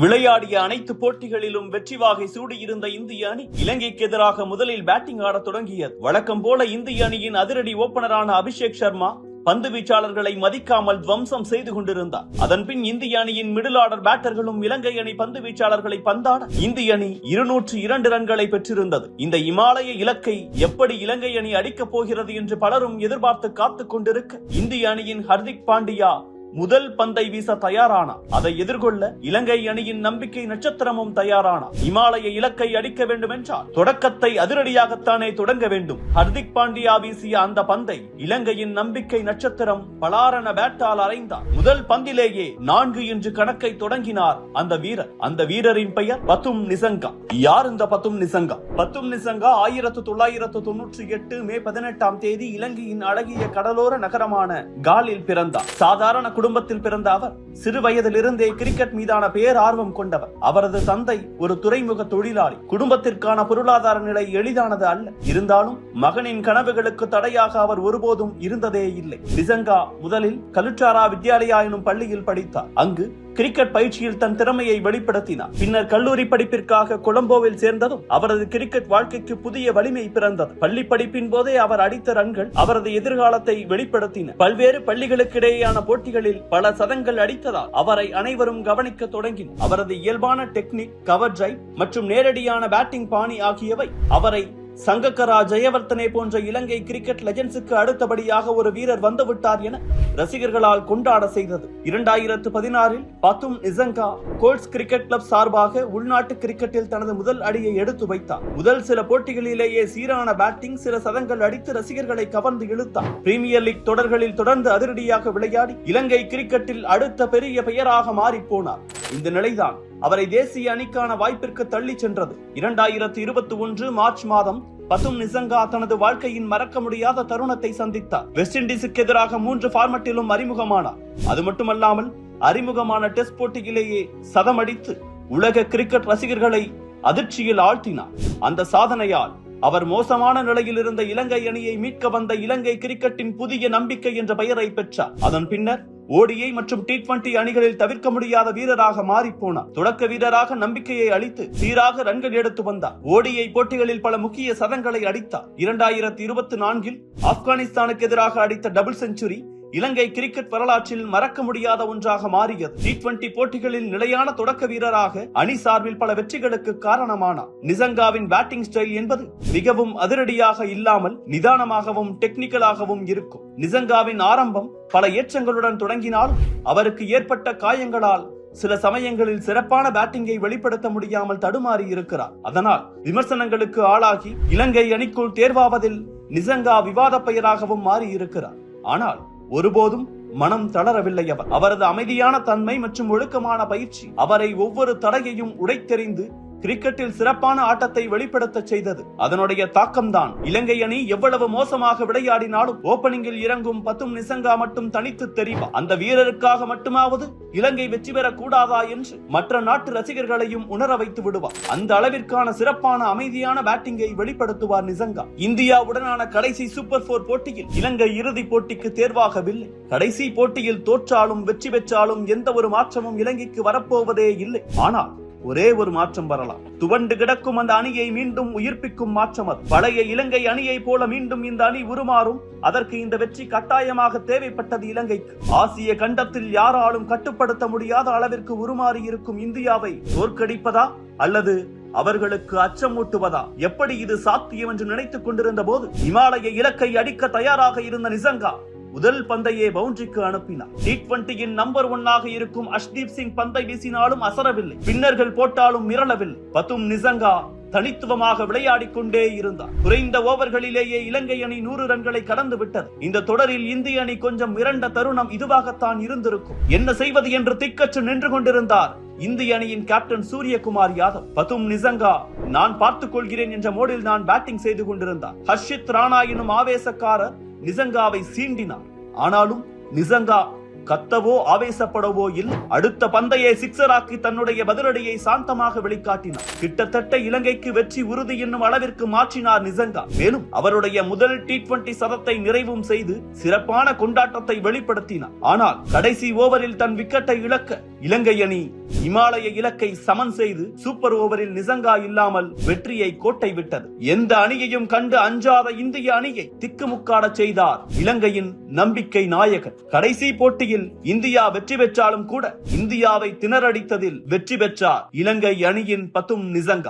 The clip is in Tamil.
விளையாடிய அனைத்து போட்டிகளிலும் வெற்றி வாகை சூடியிருந்த இந்திய அணி இலங்கைக்கு எதிராக முதலில் பேட்டிங் ஆடத் தொடங்கியது. வழக்கம் போல இந்திய அணியின் அதிரடி ஓபனரான அபிஷேக் சர்மா பந்து வீச்சாளர்களை மதிக்காமல் துவம்சம் செய்து கொண்டிருந்தார். அதன்பின் இந்திய அணியின் மிடில் ஆர்டர் பேட்டர்களும் இலங்கை அணி பந்து வீச்சாளர்களை பந்தாட இந்திய அணி இருநூற்று இரண்டு ரன்களை பெற்றிருந்தது. இந்த இமாலய இலக்கை எப்படி இலங்கை அணி அடிக்கப் போகிறது என்று பலரும் எதிர்பார்த்து காத்துக் கொண்டிருக்க இந்திய அணியின் ஹர்திக் பாண்டியா முதல் பந்தை வீச தயாரானார் அதை எதிர்கொள்ள இலங்கை அணியின் நம்பிக்கை நட்சத்திரமும் தயாரானார் இமாலய இலக்கை அடிக்க வேண்டும் என்றால் தொடக்கத்தை அதிரடியாகத்தானே தொடங்க வேண்டும். ஹர்திக் பாண்டியா வீசிய அந்த பந்தை இலங்கையின் நம்பிக்கை நட்சத்திரம் பலாரண பேட்டால் அறைந்தார் முதல் பந்திலேயே நான்கு என்று கணக்கை தொடங்கினார் அந்த வீரர். அந்த வீரரின் பெயர் பத்தும் நிசங்கா. யார் இந்த பத்தும் நிசங்கா? பத்தும் நிசங்கா ஆயிரத்து தொள்ளாயிரத்து தொன்னூற்றி எட்டு மே பதினெட்டாம் தேதி இலங்கையின் அழகிய கடலோர நகரமான காலில் பிறந்தார். சாதாரண குடும்பத்தில் பிறந்த அவர் சிறு வயதிலிருந்தே கிரிக்கெட் மீதான பேர் ஆர்வம் கொண்டவர். அவரது தந்தை ஒரு துறைமுக தொழிலாளி. குடும்பத்திற்கான பொருளாதார நிலை எளிதானது அல்ல. இருந்தாலும் மகனின் கனவுகளுக்கு தடையாக அவர் ஒருபோதும் இருந்ததே இல்லை. டிசங்கா முதலில் கலுச்சாரா வித்யாலயா எனும் பள்ளியில் படித்தார். அங்கு கிரிக்கெட் பயிற்சியில் தன் திறமையை வெளிப்படுத்தினார். பின்னர் கல்லூரி படிப்பிற்காக கொலம்போவில் சேர்ந்ததும் அவரது கிரிக்கெட் வாழ்க்கைக்கு புதிய வலிமை பிறந்தது. பள்ளி படிப்பின் போதே அவர் அடித்த ரன்கள் அவரது எதிர்காலத்தை வெளிப்படுத்தின. பல்வேறு பள்ளிகளுக்கிடையேயான போட்டிகளில் பல சதங்கள் அடித்ததால் அவரை அனைவரும் கவனிக்க தொடங்கினர். அவரது இயல்பான டெக்னிக் கவர் டிரைவ் மற்றும் நேரடியான பேட்டிங் பாணி ஆகியவை அவரை சங்கக்கரா ஜெயவர்த்தனை போன்ற இலங்கை கிரிக்கெட் லெஜண்ட்ஸுக்கு அடுத்தபடியாக ஒரு வீரர் வந்துவிட்டார் என ரசிகர்களால் கொண்டாட செய்தது. இரண்டாயிரத்து பதினாறில் பத்தும் நிசங்கா கோல்ஸ் கிரிக்கெட் கிளப் சார்பாக உள்நாட்டு கிரிக்கெட்டில் தனது முதல் அடியை எடுத்து வைத்தார். முதல் சில போட்டிகளிலேயே சீரான பேட்டிங் சில சதங்கள் அடித்து ரசிகர்களை கவர்ந்து இழுத்தார். பிரீமியர் லீக் தொடர்களில் தொடர்ந்து அதிரடியாக விளையாடி இலங்கை கிரிக்கெட்டில் அடுத்த பெரிய பெயராக மாறிப் போனார். இந்த நிலைதான் அவரை தேசிய அணிக்கான வாய்ப்பிற்கு தள்ளி சென்றது. இரண்டாயிரத்து இருபத்தி ஒன்று மார்ச் மாதம் பசும் நிசங்கா தனது வாழ்க்கையின் மறக்க முடியாத தருணத்தை சந்தித்தார். வெஸ்ட் இண்டீஸுக்கு எதிராக மூன்று ஃபார்மட்டிலும் அறிமுகமானார். அது மட்டுமல்லாமல் அறிமுகமான டெஸ்ட் போட்டியிலேயே சதமடித்து உலக கிரிக்கெட் ரசிகர்களை அதிர்ச்சியில் ஆழ்த்தினார். அந்த சாதனையால் அவர் மோசமான நிலையில் இருந்த இலங்கை அணியை மீட்க வந்த இலங்கை கிரிக்கெட்டின் புதிய நம்பிக்கை என்ற பெயரை பெற்றார். அதன் பின்னர் ஓடிஐ மற்றும் டி டுவெண்டி அணிகளில் தவிர்க்க முடியாத வீரராக மாறிப் போனார் தொடக்க வீரராக நம்பிக்கையை அளித்து சீராக ரன்கள் எடுத்து வந்தார். ஓடிஐ போட்டிகளில் பல முக்கிய சதங்களை அடித்தார். இரண்டாயிரத்தி இருபத்தி நான்கில் ஆப்கானிஸ்தானுக்கு எதிராக அடித்த டபுள் செஞ்சுரி இலங்கை கிரிக்கெட் வரலாற்றில் மறக்க முடியாத ஒன்றாக மாறியது டி டுவெண்டி போட்டிகளில் நிலையான தொடக்க வீரராக அணி சார்பில் பல வெற்றிகளுக்கு காரணமானார் நிசங்காவின் பேட்டிங் ஸ்டைல் என்பது மிகவும் அதிரடியாக இல்லாமல் நிதானமாகவும் டெக்னிக்கலாகவும் இருக்கும். நிசங்காவின் ஆரம்பம் பல ஏற்றங்களுடன் தொடங்கினால் அவருக்கு ஏற்பட்ட காயங்களால் சில சமயங்களில் சிறப்பான பேட்டிங்கை வெளிப்படுத்த முடியாமல் தடுமாறி இருக்கிறார். அதனால் விமர்சனங்களுக்கு ஆளாகி இலங்கை அணிக்குள் தேர்வாவதில் நிசங்கா விவாத பெயராகவும் மாறி இருக்கிறார் ஆனால் ஒருபோதும் மனம் தளரவில்லை அவர் அவரது அமைதியான தன்மை மற்றும் ஒழுக்கமான பயிற்சி அவரை ஒவ்வொரு தடையையும் உடைத்தெறிந்து கிரிக்கெட்டில் சிறப்பான ஆட்டத்தை வெளிப்படுத்த செய்தது. அதனுடைய தாக்கம்தான் இலங்கை அணி எவ்வளவு மோசமாக விளையாடினாலும் ஓபனிங்கில் இறங்கும் பத்தும் நிசங்கா மட்டும் தனித்து தெரிவா. அந்த வீரருக்காக மட்டுமாவது இலங்கை வெற்றி பெறக் கூடாதா என்று மற்ற நாட்டு ரசிகர்களையும் உணர வைத்து விடுவார் அந்த அளவிற்கான சிறப்பான அமைதியான பேட்டிங்கை வெளிப்படுத்துவார் நிசங்கா. இந்தியாவுடனான கடைசி சூப்பர் போர் போட்டியில் இலங்கை இறுதிப் போட்டிக்கு தேர்வாகவில்லை. கடைசி போட்டியில் தோற்றாலும் வெற்றி பெற்றாலும் எந்த ஒரு மாற்றமும் இலங்கைக்கு வரப்போவதே இல்லை. ஆனால் ஒரே ஒரு மாற்றம் வரலாம். துவண்டு கிடக்கும் அந்த அணியை மீண்டும் உயிர்ப்பிக்கும் மாற்றம் அது பழைய இலங்கை அணியை போல மீண்டும் இந்த அணி உருமாறும். அதற்கு இந்த வெற்றி கட்டாயமாக தேவைப்பட்டது இலங்கைக்கு. ஆசிய கண்டத்தில் யாராலும் கட்டுப்படுத்த முடியாத அளவிற்கு உருமாறி இருக்கும் இந்தியாவை தோற்கடிப்பதா? அல்லது அவர்களுக்கு அச்சமூட்டுவதா? எப்படி இது சாத்தியம் என்று நினைத்துக் கொண்டிருந்த போது இமாலய இலக்கை அடிக்க தயாராக இருந்த நிசங்கா முதல் பந்தையே பவுண்டரிக்கு அனுப்பினார். டி டுவெண்டியின் நம்பர் ஒன்னாக இருக்கும் அஷ்தீப் சிங் பந்தை வீசினாலும் அசரவில்லை. பின்னர்கள் போட்டாலும் மிரளவில்லை. பத்தும் நிசங்கா தனித்துவமாக விளையாடிக் கொண்டே இருந்தார். குறைந்த ஓவர்களிலேயே இலங்கை அணி நூறு ரன்களை கடந்து விட்டது. இந்த தொடரில் இந்திய அணி கொஞ்சம் மிரண்ட தருணம் இதுவாகத்தான் இருந்திருக்கும். என்ன செய்வது என்று திக்கற்று நின்று கொண்டிருந்தார் இந்திய அணியின் கேப்டன் சூரியகுமார் யாதவ். பதும் நிசங்கா நான் பார்த்துக் கொள்கிறேன் என்ற மோடில் நான் பேட்டிங் செய்து கொண்டிருந்தார். ஹர்ஷித் ராணா எனும் ஆவேசக்காரர் நிசங்காவை சீண்டினார் ஆனாலும் நிசங்கா கத்தவோ ஆவேசப்படவோ இல்லை. அடுத்த பந்தையை சிக்ஸராக்கி தன்னுடைய பதிலடியை சாந்தமாக வெளிக்காட்டினார். கிட்டத்தட்ட இலங்கைக்கு வெற்றி உறுதி என்னும் அளவிற்கு மாற்றினார் நிசங்கா. மேலும் அவருடைய முதல் டி டுவெண்டி சதத்தை நிறைவும் செய்து சிறப்பான கொண்டாட்டத்தை வெளிப்படுத்தினார். ஆனால் கடைசி ஓவரில் தன் விக்கெட்டை இழக்க இலங்கை அணி இமாலய இலக்கை சமன் செய்து சூப்பர் ஓவரில் நிசங்கா இல்லாமல் வெற்றியை கோட்டை விட்டது. எந்த அணியையும் கண்டு அஞ்சாத இந்திய அணியை திக்குமுக்காடச் செய்தார் இலங்கையின் நம்பிக்கை நாயகன். கடைசி போட்டியில் போட்டியில் இந்தியா வெற்றி பெற்றாலும் கூட இந்தியாவை திணறடித்ததில் வெற்றி பெற்றார் இலங்கை அணியின் பத்தும் நிசங்கா